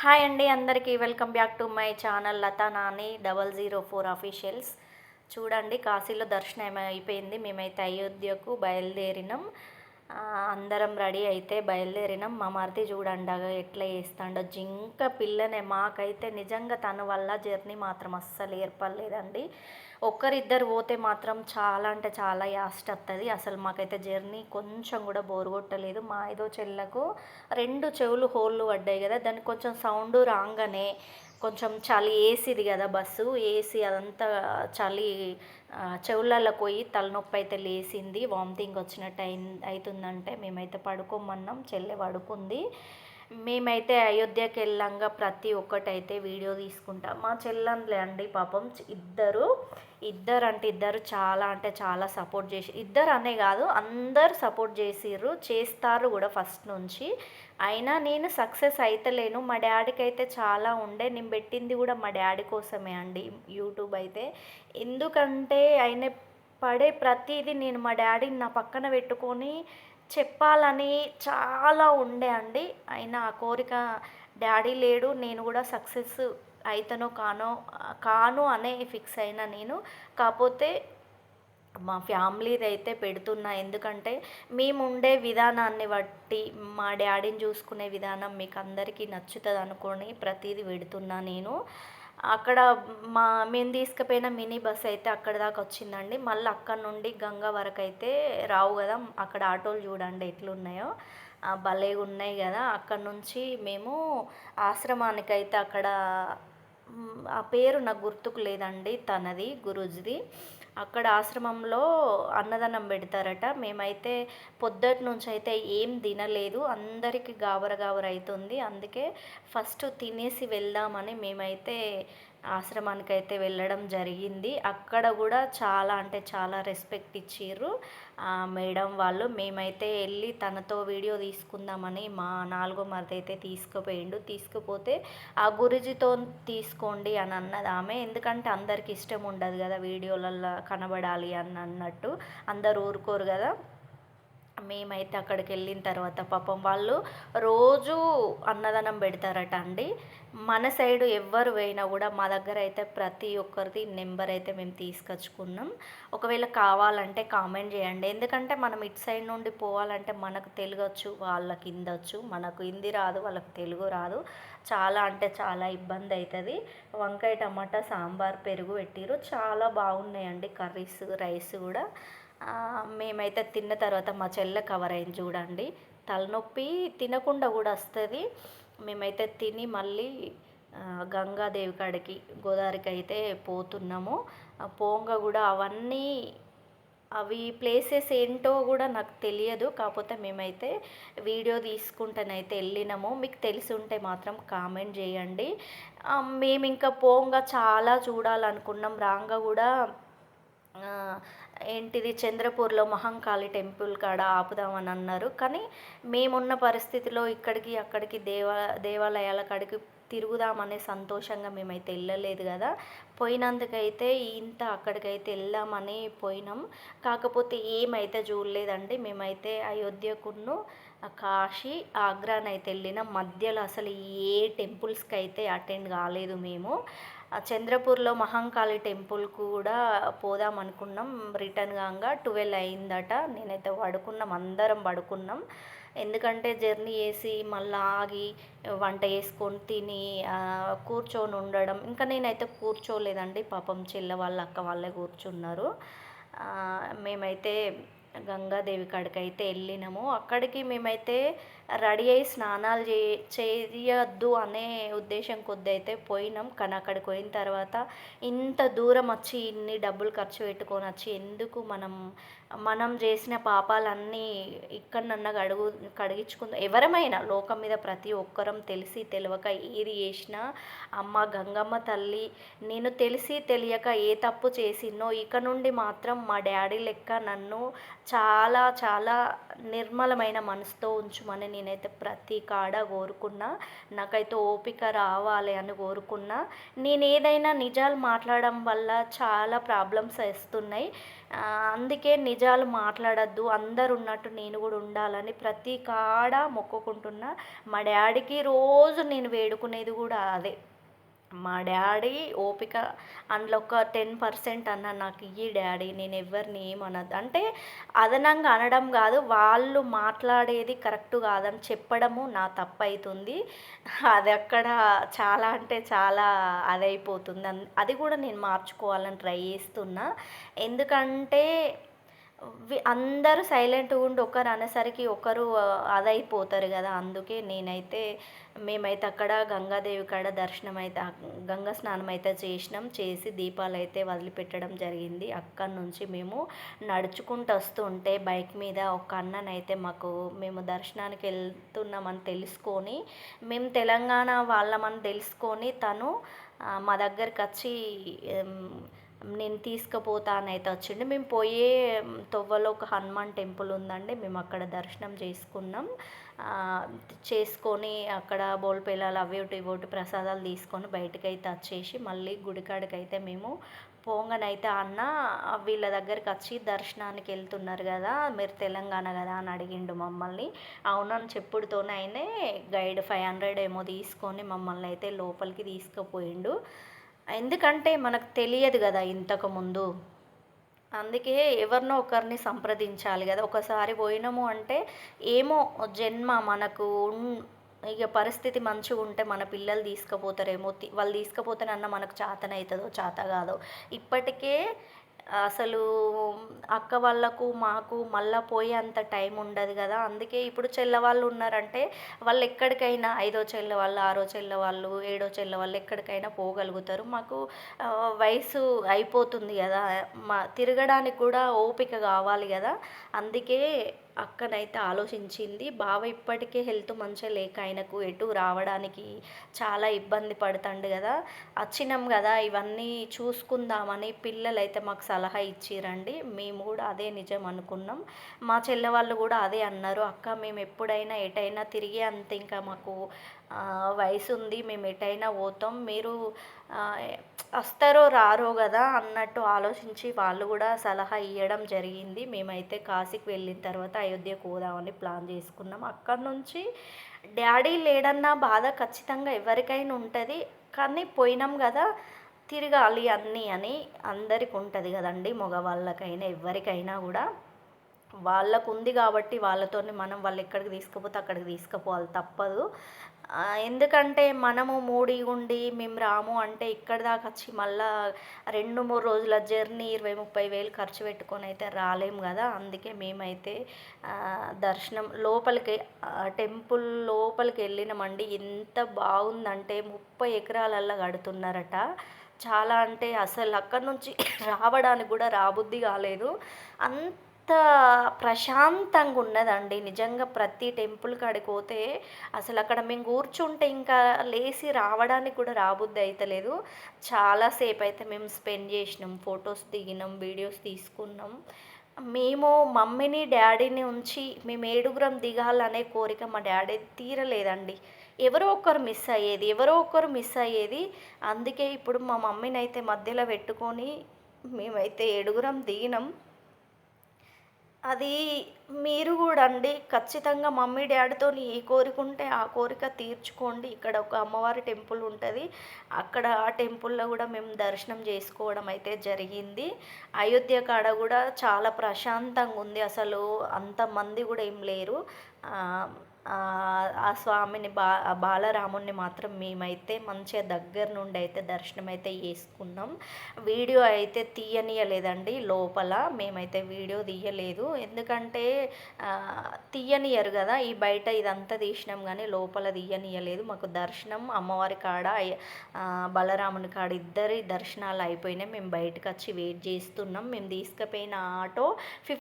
Hi అండి అందరికీ. Welcome back to my channel Lata Nani double zero four officials. చూడండి కాశీలో దర్శనం అయిపోయింది. మేమైతే అయోధ్యకు బయలుదేరినాం. అందరం రెడీ అయితే బయలుదేరినాం. మా మరిది చూడండగా ఎట్లా చేస్తాడో. జింక పిల్లనే మాకైతే నిజంగా తన వల్ల జర్నీ మాత్రం అస్సలు ఏర్పడలేదండి. ఒక్కరిద్దరు పోతే మాత్రం చాలా అంటే చాలా యాస్ట్ వస్తుంది అసలు మాకైతే జర్నీ కొంచెం కూడా బోరు కొట్టలేదు. మా ఐదో చెల్లకు రెండు చెవులు హోళ్ళు పడ్డాయి కదా. దానికి కొంచెం సౌండ్ రాగానే కొంచెం చలి ఏసీది కదా బస్సు ఏసీ అదంతా చలి చెవులలో పోయి తలనొప్పి అయితే లేసింది వామిటింగ్ వచ్చినట్టు అయి అవుతుందంటే మేమైతే పడుకోమన్నాం చెల్లె పడుకుంది. మేమైతే అయోధ్యకి వెళ్ళంగా ప్రతి ఒక్కటైతే వీడియో తీసుకుంటాం. మా చెల్లెంలే అండి పాపం. ఇద్దరు ఇద్దరు అంటే ఇద్దరు చాలా అంటే చాలా సపోర్ట్ చేసి ఇద్దరు అనే కాదు అందరు సపోర్ట్ చేసిర్రు చేస్తారు కూడా ఫస్ట్ నుంచి. అయినా నేను సక్సెస్ అయితలేను. మా డాడీకి అయితే చాలా ఉండే నేను పెట్టింది కూడా మా డాడీ కోసమే అండి యూట్యూబ్ అయితే. ఎందుకంటే ఆయన పడే ప్రతిదీ నేను మా డాడీని నా పక్కన పెట్టుకొని చెప్పాలని చాలా ఉండే అండి. అయినా ఆ కోరిక డాడీ లేడు నేను కూడా సక్సెస్ అయితనో కానో కాను అనే ఫిక్స్ అయినా నేను. కాకపోతే మా ఫ్యామిలీది అయితే పెడుతున్నా. ఎందుకంటే మేము ఉండే విధానాన్ని బట్టి మా డాడీని చూసుకునే విధానం మీకు అందరికీ నచ్చుతుంది అనుకొని ప్రతిదీ పెడుతున్నా నేను. అక్కడ మా మేము తీసుకుపోయిన మినీ బస్ అయితే అక్కడ దాకా వచ్చిందండి. మళ్ళీ అక్కడ నుండి గంగా వరకు అయితే రావు కదా అక్కడ ఆటోలు చూడండి ఎట్లున్నాయో. భలే భలేగా ఉన్నాయి కదా. అక్కడ నుంచి మేము ఆశ్రమానికి అయితే అక్కడ ఆ పేరు నాకు గుర్తుకు లేదండి తనది గురుజీది. అక్కడ ఆశ్రమంలో అన్నదానం పెడతారట. మేమైతే పొద్దుటి నుంచి అయితే ఏం తినలేదు. అందరికీ గాబర గాబర అవుతుంది అందుకే ఫస్ట్ తినేసి వెళ్దామని మేమైతే ఆశ్రమానికి అయితే వెళ్ళడం జరిగింది. అక్కడ కూడా చాలా అంటే చాలా రెస్పెక్ట్ ఇచ్చిర్రు. ఆ మేడం వాళ్ళు మేమైతే వెళ్ళి తనతో వీడియో తీసుకుందామని మా నాలుగో మరిది అయితే తీసుకుపోయిండు. తీసుకుపోతే ఆ గురుజీతో తీసుకోండి అని అన్నది ఆమె. ఎందుకంటే అందరికి ఇష్టం ఉండదు కదా వీడియోలలో కనబడాలి అని అన్నట్టు. అందరు ఊరుకోరు కదా. మేమైతే అక్కడికి వెళ్ళిన తర్వాత పాపం వాళ్ళు రోజు అన్నదానం పెడతారట అండి. మన సైడ్ ఎవ్వరు పోయినా కూడా మా దగ్గర అయితే ప్రతి ఒక్కరిది నెంబర్ అయితే మేము తీసుకొచ్చుకున్నాం. ఒకవేళ కావాలంటే కామెంట్ చేయండి. ఎందుకంటే మనం ఇటు సైడ్ నుండి పోవాలంటే మనకు తెలుగొచ్చు వాళ్ళకి హిందీ మనకు హిందీ రాదు వాళ్ళకి తెలుగు రాదు. చాలా అంటే చాలా ఇబ్బంది అవుతుంది. వంకాయ టమాటా సాంబార్ పెరుగు పెట్టిరు చాలా బాగున్నాయండి కర్రీస్ రైస్ కూడా. మేమైతే తిన్న తర్వాత మా చెల్లె కవర్ అయింది చూడండి. తలనొప్పి తినకుండా కూడా వస్తుంది. మేమైతే తిని మళ్ళీ గంగాదేవి కాడికి గోదావరికి అయితే పోతున్నాము పోంగ కూడా అవన్నీ అవి ప్లేసెస్ ఏంటో కూడా నాకు తెలియదు. కాకపోతే మేమైతే వీడియో తీసుకుంటానైతే వెళ్ళినాము. మీకు తెలిసి ఉంటే మాత్రం కామెంట్ చేయండి. మేము ఇంకా పోంగా చాలా చూడాలనుకున్నాం. రాంగా కూడా ఏంటిది? చంద్రపూర్లో మహంకాళి టెంపుల్ కాడ ఆపుదామని అన్నారు. కానీ మేమున్న పరిస్థితిలో ఇక్కడికి అక్కడికి దేవా దేవాలయాల కాడికి తిరుగుదామనే సంతోషంగా మేమైతే వెళ్ళలేదు కదా. పోయినందుకైతే ఇంత అక్కడికైతే వెళ్దామని పోయినాం. కాకపోతే ఏమైతే చూడలేదండి. మేమైతే అయోధ్యకును కాశీ ఆగ్రానైతే వెళ్ళినాం. మధ్యలో అసలు ఏ టెంపుల్స్కి అయితే అటెండ్ కాలేదు మేము. చంద్రపూర్లో మహంకాళి టెంపుల్ కూడా పోదాం అనుకున్నాం. రిటర్న్ కాగా ట్వెల్వ్ అయిందట. నేనైతే పడుకున్నాం. అందరం పడుకున్నాం. ఎందుకంటే జర్నీ చేసి మళ్ళీ ఆగి వంట చేసుకొని తిని కూర్చొని ఉండడం. ఇంకా నేనైతే కూర్చోలేదండి. పాపం చెల్ల వాళ్ళ అక్క వాళ్ళే కూర్చున్నారు. మేమైతే గంగాదేవి కాడికి అయితే వెళ్ళినాము. అక్కడికి మేమైతే రెడీ అయ్యి స్నానాలు చే చేయొద్దు అనే ఉద్దేశం కొద్ది అయితే పోయినాం. కానీ అక్కడికి పోయిన తర్వాత ఇంత దూరం వచ్చి ఇన్ని డబ్బులు ఖర్చు పెట్టుకొని వచ్చి ఎందుకు మనం మనం చేసిన పాపాలన్నీ ఇక్కడనన్నా కడుగు కడిగించుకుందాం. ఎవరమైనా లోకం మీద ప్రతి ఒక్కరం తెలిసి తెలియక ఏది చేసినా అమ్మ గంగమ్మ తల్లి నేను తెలిసి తెలియక ఏ తప్పు చేసినో ఇక నుండి మాత్రం మా డాడీ లెక్క నన్ను చాలా చాలా నిర్మలమైన మనసుతో ఉంచుమని నేనైతే ప్రతి కాడ కోరుకున్నా నాకైతే ఓపిక రావాలి అని కోరుకున్నా. నేను ఏదైనా నిజాలు మాట్లాడడం వల్ల చాలా ప్రాబ్లమ్స్ వస్తున్నాయి. అందుకే నిజాలు మాట్లాడద్దు. అందరు ఉన్నట్టు నేను కూడా ఉండాలని ప్రతి కాడ మొక్కుకుంటున్నా. మా డాడీకి రోజు నేను వేడుకునేది కూడా అదే. మా డాడీ ఓపిక అందులో ఒక టెన్ పర్సెంట్ అన్న నాకు ఇయ్యి డాడీ నేను ఎవరిని ఏమనద్దు అంటే అదనంగా అనడం కాదు వాళ్ళు మాట్లాడేది కరెక్ట్ కాదని చెప్పడము నా తప్పు అవుతుంది అది అక్కడ చాలా అంటే చాలా అదైపోతుంది. అన్- అది కూడా నేను మార్చుకోవాలని ట్రై చేస్తున్నా. ఎందుకంటే అందరూ సైలెంట్గా ఉండి ఒకరు అనేసరికి ఒకరు అదైపోతారు కదా. అందుకే నేనైతే మేమైతే అక్కడ గంగాదేవి కాడ దర్శనం అయితే ఆ గంగా స్నానం అయితే చేసినాం. చేసి దీపాలు అయితే వదిలిపెట్టడం జరిగింది. అక్కడి నుంచి మేము నడుచుకుంటూ వస్తుంటే బైక్ మీద ఒక అన్ననైతే మాకు మేము దర్శనానికి వెళ్తున్నామని తెలుసుకొని మేము తెలంగాణ వాళ్ళమని తెలుసుకొని తను మా దగ్గరికి వచ్చి ఎం, నేను అయితే వచ్చిండు. మేము పోయే తొవ్వలో ఒక హనుమాన్ టెంపుల్ ఉందండి. మేము అక్కడ దర్శనం చేసుకున్నాం. చేసుకొని అక్కడ బోల్పేలాలు అవి ఒకటి ఒకటి ప్రసాదాలు తీసుకొని బయటకైతే అయితే వచ్చేసి మళ్ళీ గుడికాడికైతే మేము పోంగనైతే అన్న వీళ్ళ దగ్గరికి వచ్చి దర్శనానికి వెళ్తున్నారు కదా మీరు తెలంగాణ కదా అని అడిగిండు మమ్మల్ని. అవునని చెప్పుడుతోనే ఆయనే గైడ్ ఫైవ్ హండ్రెడ్ ఏమో తీసుకొని మమ్మల్ని అయితే లోపలికి తీసుకుపోయిండు. ఎందుకంటే మనకు తెలియదు కదా ఇంతకు ముందు. అందుకే ఎవరినో ఒకరిని సంప్రదించాలి కదా. ఒకసారి పోయినాము అంటే ఏమో జన్మ మనకు ఇక పరిస్థితి మంచిగా ఉంటే మన పిల్లలు తీసుకుపోతారేమో. తి- వాళ్ళు తీసుకుపోతేనన్న మనకు చాతనవుతుందో చాత కాదో. ఇప్పటికే అసలు అక్క వాళ్ళకు మాకు మళ్ళీ పోయే అంత టైం ఉండదు కదా. అందుకే ఇప్పుడు చెల్లవాళ్ళు ఉన్నారంటే వాళ్ళు ఎక్కడికైనా ఐదో చెల్ల వాళ్ళు ఆరో చెల్లవాళ్ళు ఏడో చెల్ల వాళ్ళు ఎక్కడికైనా పోగలుగుతారు. మాకు వయసు అయిపోతుంది కదా. మా తిరగడానికి కూడా ఓపిక కావాలి కదా. అందుకే అక్కనైతే ఆలోచించింది. బావ ఇప్పటికే హెల్త్ మంచిగా లేక ఆయనకు ఎటు రావడానికి చాలా ఇబ్బంది పడుతుండు కదా. వచ్చినాం కదా ఇవన్నీ చూసుకుందామని పిల్లలైతే మాకు సలహా ఇచ్చిరండి. మేము కూడా అదే నిజం అనుకున్నాం. మా చెల్లె వాళ్ళు కూడా అదే అన్నారు. అక్క మేము ఎప్పుడైనా ఎటైనా తిరిగి అంత ఇంకా మాకు వయసు ఉంది మేము ఎటైనా పోతాం మీరు వస్తారో రారో కదా అన్నట్టు ఆలోచించి వాళ్ళు కూడా సలహా ఇవ్వడం జరిగింది. మేమైతే కాశీకి వెళ్ళిన తర్వాత అయోధ్యకు పోదామని ప్లాన్ చేసుకున్నాం. అక్కడ నుంచి డాడీ లేడన్న బాధ ఖచ్చితంగా ఎవరికైనా ఉంటుంది కానీ పోయినాం కదా తిరగాలి అన్నీ అని అందరికి ఉంటుంది కదండి మగవాళ్ళకైనా ఎవరికైనా కూడా. వాళ్ళకు ఉంది కాబట్టి వాళ్ళతోనే మనం వాళ్ళు ఎక్కడికి తీసుకుపోతే అక్కడికి తీసుకుపోవాలి తప్పదు. ఎందుకంటే మనము మూడి ఉండి మేము రాము అంటే ఇక్కడ దాకా వచ్చి మళ్ళా రెండు మూడు రోజుల జర్నీ ఇరవై ముప్పై వేలు ఖర్చు పెట్టుకొని అయితే రాలేము కదా. అందుకే మేమైతే దర్శనం లోపలికి టెంపుల్ లోపలికి వెళ్ళినామండి. ఎంత బాగుందంటే ముప్పై ఎకరాలల్లో కడుతున్నారట. చాలా అంటే అసలు అక్కడ నుంచి రావడానికి కూడా రాబుద్ది కాలేదు. అంత ప్రశాంతంగా ఉన్నదండి నిజంగా ప్రతి టెంపుల్ కాడికి పోతే అసలు అక్కడ మేము కూర్చుంటే ఇంకా లేచి రావడానికి కూడా రాబుద్ది అవుతలేదు చాలాసేపు అయితే మేము స్పెండ్ చేసినాం. ఫొటోస్ దిగినాం వీడియోస్ తీసుకున్నాం. మేము మమ్మీని డాడీని ఉంచి మేము ఏడుగురం దిగాలనే కోరిక మా డాడీ తీరలేదండి. ఎవరో ఒకరు మిస్ అయ్యేది ఎవరో ఒకరు మిస్ అయ్యేది. అందుకే ఇప్పుడు మా మమ్మీని అయితే మధ్యలో పెట్టుకొని మేమైతే ఏడుగురం దిగినాం. అది మీరు కూడా అండి ఖచ్చితంగా మమ్మీ డాడీతో ఏ కోరిక ఉంటే ఆ కోరిక తీర్చుకోండి. ఇక్కడ ఒక అమ్మవారి టెంపుల్ ఉంటుంది. అక్కడ ఆ టెంపుల్లో కూడా మేము దర్శనం చేసుకోవడం అయితే జరిగింది. అయోధ్య కాడ కూడా చాలా ప్రశాంతంగా ఉంది. అసలు అంతమంది కూడా ఏం లేరు. ఆ, స్వామిని బా ఆ మాత్రం మేమైతే మంచిగా దగ్గర నుండి అయితే దర్శనం అయితే చేసుకున్నాం. వీడియో అయితే తీయనీయలేదండి లోపల మేమైతే వీడియో తీయలేదు. ఎందుకంటే ఆ, తీయనియరు కదా ఈ బయట ఇదంతా తీసినాం కానీ లోపల తీయనీయలేదు. మాకు దర్శనం అమ్మవారి కాడ బలరాముని కాడ ఇద్దరి దర్శనాలు అయిపోయినాయి. మేము బయటకు వచ్చి వెయిట్ చేస్తున్నాం. మేము తీసుకుపోయిన ఆటో ఫిఫ్